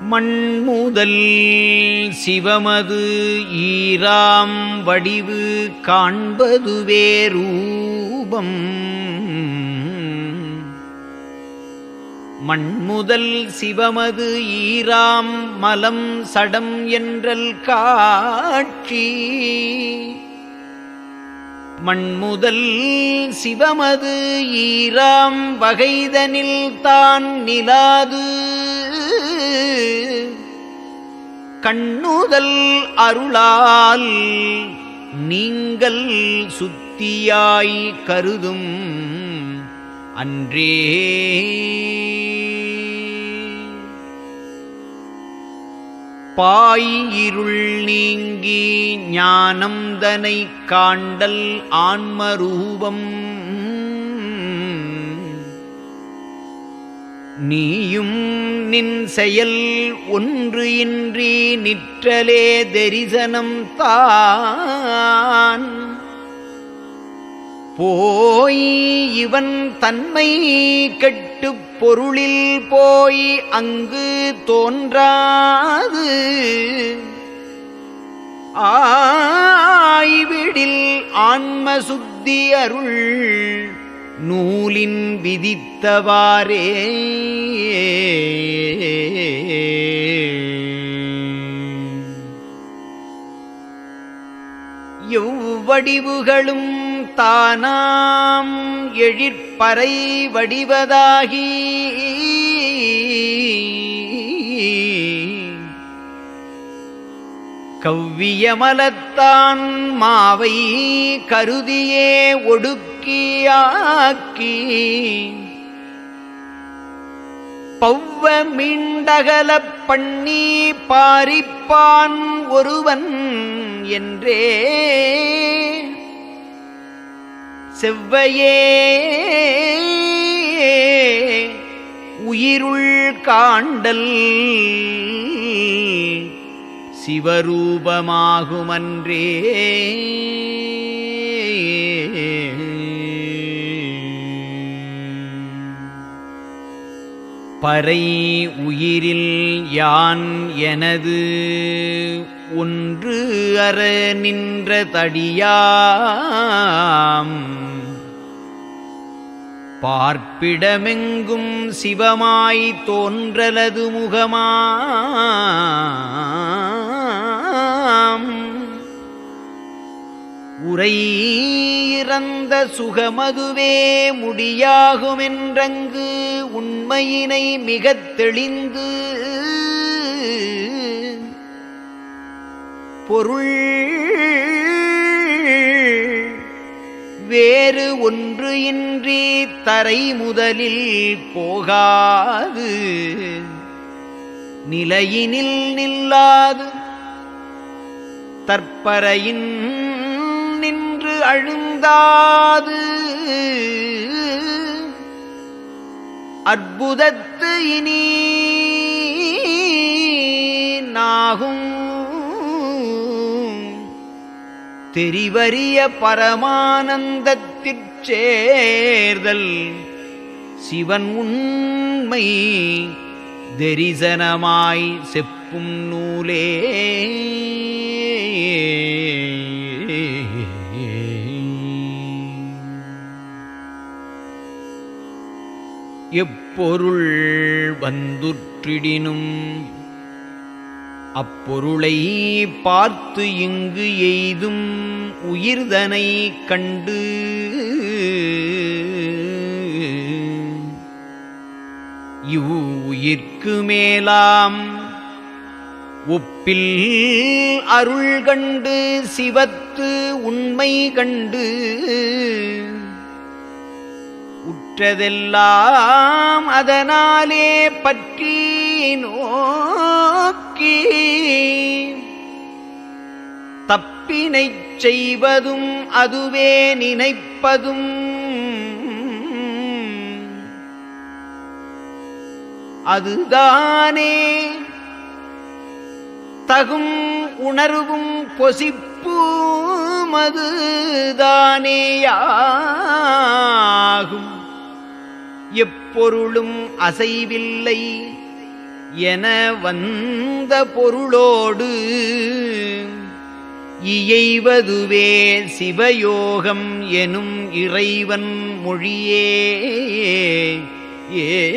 மண்முதல் சிவமது ஈராம் வடிவு காண்பதுவே ரூபம் மண்முதல் சிவமது ஈராம் மலம் சடம் என்றல் காட்சி. மண்முதல் சிவமது ஈராம் வகைதனில் தான் நிலாது. கண்ணுதல் அருளால் நீங்கள் சுத்தியாய் கருதும் அன்றே. பாயிருள் நீங்கி ஞானம்தனை காண்டல் ஆன்மரூபம் நீயும் நின் செயல் ஒன்று இன்றி நிற்றலே தரிசனம் தான். போய் இவன் தன்மை கெட்டு பொருளில் போய் அங்கு தோன்றாது. ஆய்விடில் ஆன்ம சுத்தி அருள் நூலின் விதித்தவாரே எவ்வடிவுகளும் தானாம் எழிற்பறை வடிவதாகி கவ்வியமலத்தான் மாவை கருதியே ஒடுக்கியாக்கி. பௌவ மீண்டகலப் பண்ணி பாரிப்பான் ஒருவன் என்றே. செவ்வையே உயிருள் காண்டல் சிவரூபமாகுமன்றே. பறை உயிரில் யான் எனது ஒன்று அற நின்ற தடியாம். பார்ப்பிடமெங்கும் சிவமாய் தோன்றலது முகமாம் உரை இறந்த சுகமதுவே முடியாகுமென்றங்கு உண்மையினை மிகத் தெளிந்து பொருள் வேறு ஒன்று இன்றி தரை முதலில் போகாது. நிலையினில் நில்லாது. தற்பறையின் நின்று அழுந்தாது. அற்புதத்து இனி நாகும். தெரிவறிய பரமானந்தத்திற்சேர்தல் சிவன் உண்மை தரிசனமாய் செப்பும் நூலே. எப்பொருள் வந்துற்றிடினும் அப்பொருளை பார்த்து இங்கு எய்தும் உயிர்தனை கண்டு இவ் உயிர்க்கு மேலாம் ஒப்பில் அருள் கண்டு சிவத்து உண்மை கண்டு உற்றதெல்லாம் அதனாலே பற்றி நோக்கி தப்பினைச் செய்வதும் அதுவே நினைப்பதும் அதுதானே. தகும் உணர்வும் பொசிப்பு மதுதானேயா எப்பொருளும் அசைவில்லை என வந்த பொருளோடு இயைவதுவே சிவயோகம் எனும் இறைவன் மொழியே. ஏ.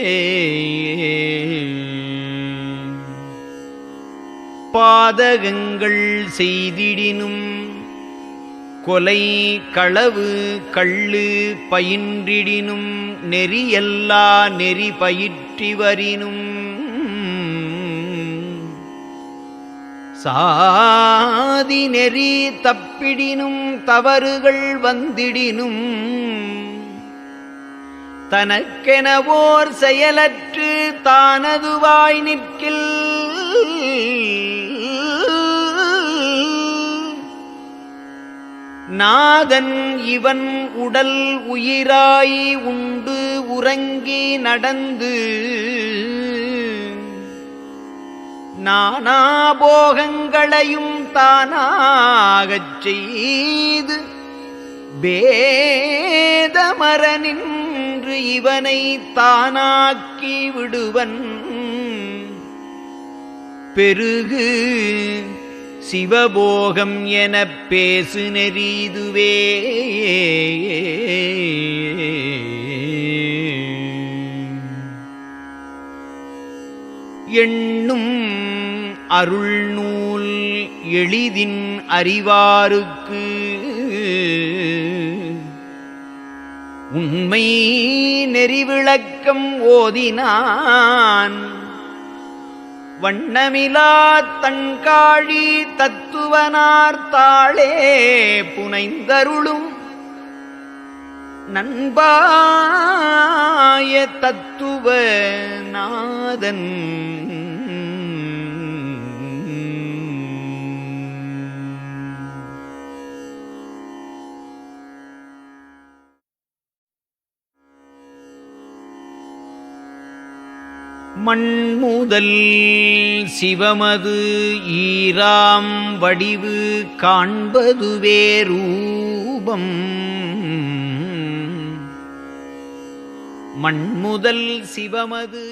பாதகங்கள் செய்திடினும் கொலை களவு கள்ளு பயின்றிடினும் நெறியல்லா நெறி பயிற்றிவரினும் சாதி நெறி தப்பிடினும் தவறுகள் வந்திடினும். தனக்கெனவோர் செயலற்று தானதுவாய் நிற்கில். நாதன் இவன் உடல் உயிராய் உண்டு உறங்கி நடந்து. நானாபோகங்களையும் தானாகச் செய்து பேதமர நின்று இவனை தானாக்கி விடுவன். பெருகு சிவபோகம் எனப் பேசு நெறிதுவே எண்ணும் அருள் நூல் எளிதின் அறிவாருக்கு. உண்மை நெறிவிளக்கம் ஓதினான். வண்ணமிலா தன்காழி தத்துவனார் தாளே புனைந்தருளும் நண்பாய தத்துவ நாதன் மண்முதல் சிவமது ஈராம் வடிவு காண்பதுவே ரூபம். மண்முதல் சிவமது